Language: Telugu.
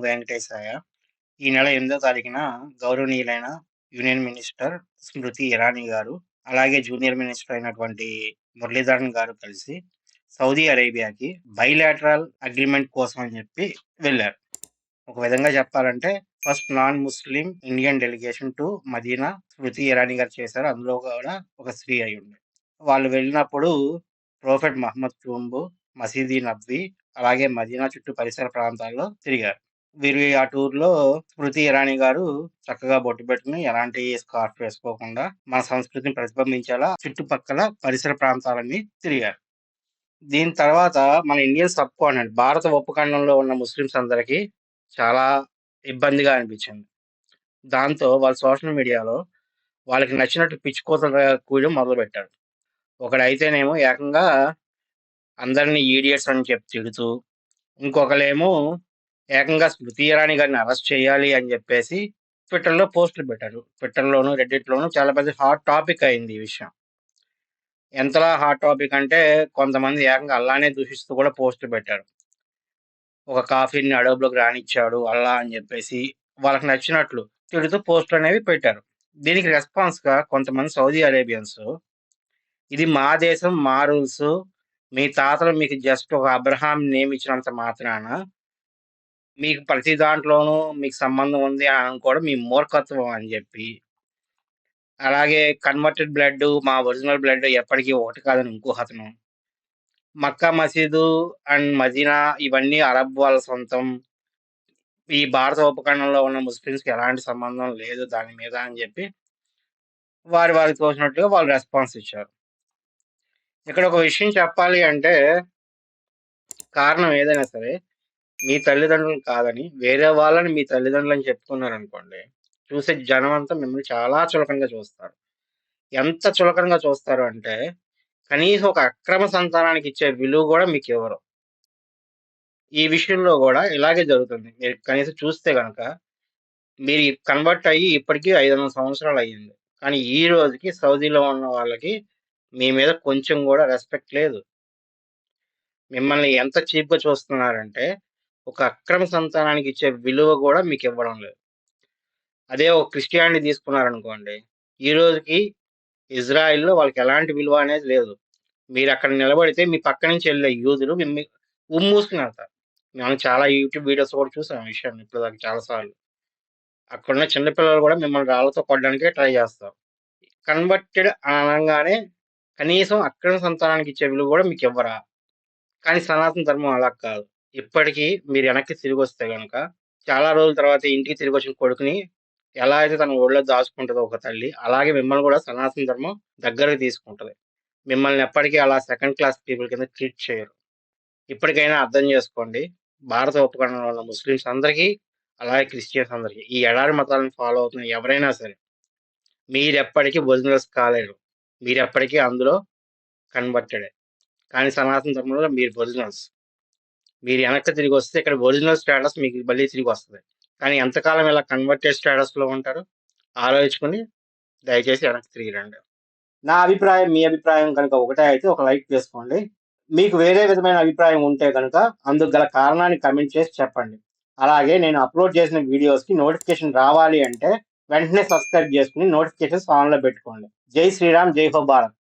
వెంకటేశాయ. ఈ నెల ఎనిమిదో తారీఖున గౌరవనీయులైన యూనియన్ మినిస్టర్ స్మృతి ఇరానీ గారు, అలాగే జూనియర్ మినిస్టర్ అయినటువంటి మురళీధరన్ గారు కలిసి సౌదీ అరేబియాకి బైలాటరల్ అగ్రిమెంట్ కోసం అని చెప్పి వెళ్ళారు ఒక విధంగా చెప్పాలంటే first non Muslim Indian delegation to Medina Smriti Irani గారు చేశారు. అందులో కూడా ఒక స్త్రీ అయ్యుండి. వాళ్ళు వెళ్ళినప్పుడు ప్రోఫెట్ మహమ్మద్ టూంబ్, మసీదీ నబ్వి అలాగే మదీనా చుట్టూ పరిసర ప్రాంతాల్లో తిరిగారు. వీరు ఆ టూర్‌లో స్మృతి ఇరానీ గారు చక్కగా బొట్టు పెట్టుకొని, ఎలాంటి స్కార్ఫ్ వేసుకోకుండా, మన సంస్కృతిని ప్రతిబింబించేలా చుట్టుపక్కల పరిసర ప్రాంతాలన్నీ తిరిగారు. దీని తర్వాత మన ఇండియన్ సబ్ కాంటినెంట్ భారత ఉపఖండంలో ఉన్న ముస్లిమ్స్ అందరికీ చాలా ఇబ్బందిగా అనిపించింది. దాంతో వాళ్ళు సోషల్ మీడియాలో వాళ్ళకి నచ్చినట్టు పిచ్చి కూతలు కూయడం మొదలుపెట్టారు. ఒకడైతేనేమో ఏకంగా అందరిని ఈడియట్స్ అని చెప్పి తిడుతూ, ఇంకొకలేమో ఏకంగా స్మృతి ఇరానీ గారిని అరెస్ట్ చేయాలి అని చెప్పేసి ట్విట్టర్‌లో పోస్టులు పెట్టారు. ట్విట్టర్‌లోను, రెడ్డిట్‌లోను చాలా పెద్ద హాట్ టాపిక్ అయింది ఈ విషయం. ఎంతలా హాట్ టాపిక్ అంటే కొంతమంది ఏకంగా అల్లానే దూషిస్తూ కూడా పోస్టులు పెట్టారు. ఒక కాఫీని అడవులోకి రానిచ్చాడు అల్లా అని చెప్పేసి వాళ్ళకి నచ్చినట్లు తిడుతూ పోస్టులు అనేవి పెట్టారు. దీనికి రెస్పాన్స్‌గా కొంతమంది సౌదీ అరేబియన్స్ ఇది మా దేశం, మా రూల్స్. మీ తాతలు మీకు జస్ట్ ఒక అబ్రహాం నేమ్ ఇచ్చినంత మాత్రాన మీకు ప్రతి దాంట్లోనూ మీకు సంబంధం ఉంది అని అనుకోవడం మీ మూర్ఖత్వం అని చెప్పి అలాగే కన్వర్టెడ్ బ్లడ్ మా ఒరిజినల్ బ్లడ్ ఎప్పటికీ ఒకటి కాదని ఇంకో అతను మక్కా మసీదు అండ్ మదీనా ఇవన్నీ అరబ్ వాళ్ళ సొంతం. ఈ భారత ఉపఖండంలో ఉన్న ముస్లిమ్స్‌కి ఎలాంటి సంబంధం లేదు దాని మీద అని చెప్పి వారి వారికి తోచినట్టుగా వాళ్ళు రెస్పాన్స్ ఇచ్చారు. ఇక్కడ ఒక విషయం చెప్పాలి అంటే కారణం ఏదైనా సరే మీ తల్లిదండ్రులు కాదని వేరే వాళ్ళని మీ తల్లిదండ్రులని చెప్పుకున్నారనుకోండి, చూసే జనమంతా మిమ్మల్ని చాలా చులకనగా చూస్తారు. ఎంత చులకనగా చూస్తారు అంటే కనీసం ఒక అక్రమ సంతానానికి ఇచ్చే విలువ కూడా మీకివ్వరు. ఈ విషయంలో గూడా ఇలాగే జరుగుతుంది. మీరు కనీసం చూస్తే గనక మీరు కన్వర్ట్ అయ్యి ఇప్పటికి 500 సంవత్సరాలయ్యింది. కానీ ఈ రోజుకి సౌదీలో ఉన్న వాళ్ళకి మీ మీద కొంచెం గూడా రెస్పెక్ట్ లేదు. మిమ్మల్ని ఎంత చీప్‌గా చూస్తున్నారంటే ఒక అక్రమ సంతానానికి ఇచ్చే విలువ కూడా మీకు ఇవ్వడం లేదు. అదే ఒక క్రిస్టియానిటీ తీసుకున్నారనుకోండి, ఈ రోజుకి ఇజ్రాయిల్లో వాళ్ళకి ఎలాంటి విలువ అనేది లేదు. మీరు అక్కడ నిలబడితే మీ పక్క నుంచి వెళ్ళే యూదులు మిమ్మల్ని ఉమ్మూసుకొని మేము మనం చాలా యూట్యూబ్ వీడియోస్ కూడా చూసాం విషయాన్ని ఇప్పుడు చాలా చాలాసార్లు అక్కడున్న చిన్నపిల్లలు కూడా మిమ్మల్ని రాళ్ళతో కొట్టడానికే ట్రై చేస్తారు. కన్వర్టెడ్ అనంగానే కనీసం అక్రమ సంతానానికి ఇచ్చే విలువ కూడా మీకు ఇవ్వరా కానీ సనాతన ధర్మం అలా కాదు. ఇప్పటికీ మీరు వెనక్కి తిరిగి వస్తే గనక చాలా రోజుల తర్వాత ఇంటికి తిరిగి వచ్చిన కొడుకుని ఎలా అయితే తన ఒళ్ళో దాచుకుంటదో ఒక తల్లి, అలాగే మిమ్మల్ని కూడా సనాతన ధర్మం దగ్గరకి తీసుకుంటుంది మిమ్మల్ని ఎప్పటికీ అలా సెకండ్ క్లాస్ పీపుల్ కింద ట్రీట్ చేయరు. ఇప్పటికైనా అర్థం చేసుకోండి. భారత ఉపఖండంలో ఉన్న ముస్లిమ్స్ అందరికీ, అలాగే క్రిస్టియన్స్ అందరికీ ఈ ఎడారి మతాలను ఫాలో అవుతున్న ఎవరైనా సరే మీరెప్పటికీ ఒరిజినల్స్ కాలేరు. మీరెప్పటికీ అందులో కన్వర్టెడే. కానీ సనాతన ధర్మంలో మీరు ఒరిజినల్స్. మీరు వెనక్కి తిరిగొస్తే ఇక్కడ ఒరిజినల్ స్టేటస్ మీకు మళ్ళీ తిరిగి వస్తుంది కానీ ఎంతకాలం ఇలా కన్వర్టెడ్ స్టేటస్‌లో ఉంటారు? ఆలోచించుకొని దయచేసి వెనక్కి తిరిగి రండి. నా అభిప్రాయం, మీ అభిప్రాయం కనుక ఒకటే అయితే ఒక లైక్ వేసుకోండి. మీకు వేరే విధమైన అభిప్రాయం ఉంటే కనుక అందుకు గల కారణాన్ని కమెంట్ చేసి చెప్పండి. అలాగే నేను అప్‌లోడ్ చేసిన వీడియోస్‌కి నోటిఫికేషన్ రావాలి అంటే వెంటనే సబ్స్క్రైబ్ చేసుకుని నోటిఫికేషన్స్ ఆన్‌లో పెట్టుకోండి. జై శ్రీరామ్! జై హో భారత్!